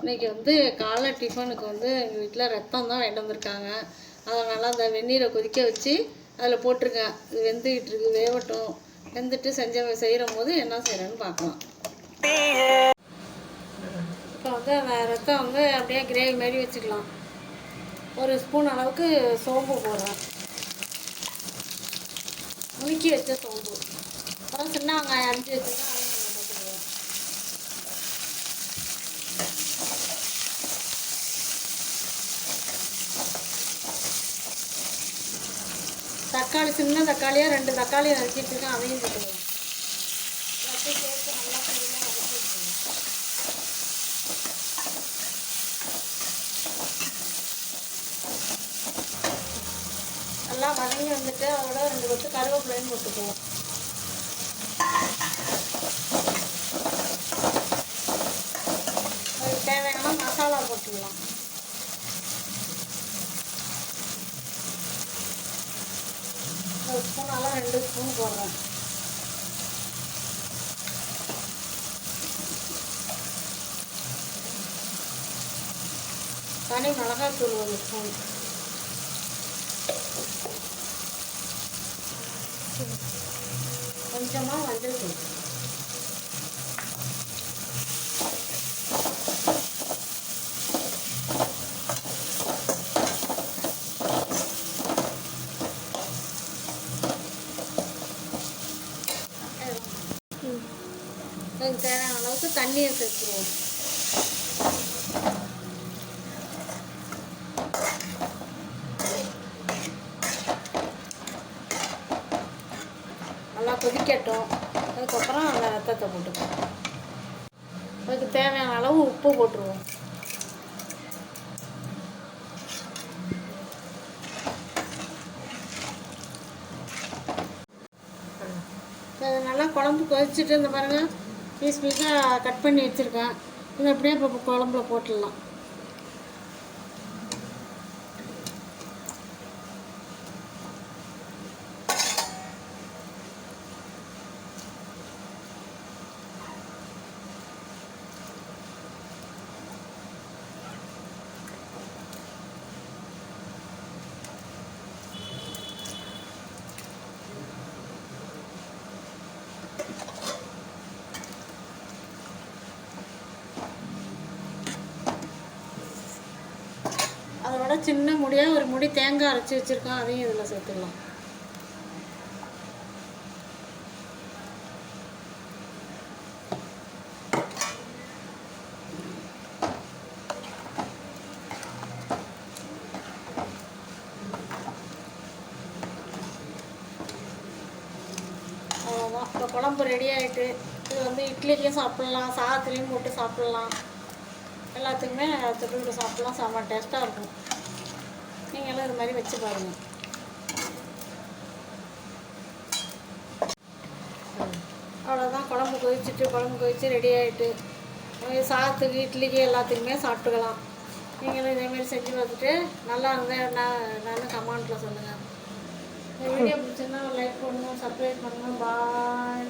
இன்னைக்கு வந்து காலை டிஃபனுக்கு வந்து எங்கள் வீட்டில் ரத்தம் தான் வேண்டு வந்திருக்காங்க. அதனால் அந்த வெந்நீரை கொதிக்க வச்சு அதில் போட்டிருக்கேன் இது வெந்துக்கிட்டு இருக்கு வேகட்டும். வெந்துட்டு செஞ்ச செய்கிற போது என்ன செய்கிறேன்னு பார்க்கலாம். இப்போ வந்து அந்த ரத்தம் வந்து அப்படியே கிரேவி மாதிரி வச்சுக்கலாம். ஒரு ஸ்பூன் அளவுக்கு சோம்பு போடுறேன். முழுக்கி வச்ச சோம்பு. அப்புறம் சின்ன வெங்காயம் அரிஞ்சு வச்சுருக்கேன். தக்காளி சின்ன தக்காளியாக ரெண்டு தக்காளி நறுக்கி வச்சுருக்கேன் அதையும் போட்டுக்கலாம் நல்லா நல்லா வதங்கி வந்துட்டு அதோட ரெண்டு கொத்து கருவேப்பிலையும் போட்டுக்குவோம் அதுக்கு தேவையான மசாலா போட்டுக்கலாம் ஒரு ரெண்டு ஸ்பூன் போடுறேன். தனி மிளகாத்தூள் ஒரு ஸ்பூன் கொஞ்சமாக மஞ்சள் தூள். அதுக்கு தேவையான அளவுக்கு தண்ணியை சேர்த்துருவோம். நல்லா கொதிக்கட்டும். அதுக்கப்புறம் அந்த ரத்தத்தை போட்டுக்குவோம் அதுக்கு தேவையான அளவு உப்பு போட்டுருவோம். நல்லா குழம்பு கொதிச்சுட்டு இருந்த பாருங்கள் பீஸ் பீஸாக கட் பண்ணி வச்சுருக்கேன். இது அப்படியே இப்போ குழம்புல போட்டுடலாம். அதோட சின்ன முடியாக ஒரு முடி தேங்காய் அரைச்சி வச்சுருக்கோம் அதையும் இதில் சேர்த்துடலாம் அவ்வளோதான் இப்போ குழம்பு ரெடி ஆகிட்டு இது வந்து இட்லிலையும் சாப்பிட்லாம் சாதத்துலேயும் போட்டு சாப்பிட்லாம். எல்லாத்துக்குமே தொட்டுக்கிட்டு சாப்பிட்லாம் செம்ம டேஸ்ட்டாக இருக்கும். நீங்களும் இது மாதிரி வச்சு பாருங்கள் அவ்வளோதான் குழம்பு கொதிச்சுட்டு குழம்பு கொதிச்சு ரெடி ஆகிட்டு சாத்துக்கு இட்லிக்கு எல்லாத்துக்குமே சாப்பிட்டுக்கலாம். நீங்களும் இதேமாரி செஞ்சு பார்த்துட்டு நல்லா இருந்தால் நான் நான் கமெண்ட்டில் சொல்லுங்கள் இந்த வீடியோ பிடிச்சிருந்தா லைக் பண்ணணும் சப்ஸ்கிரைப் பண்ணணும் பாய்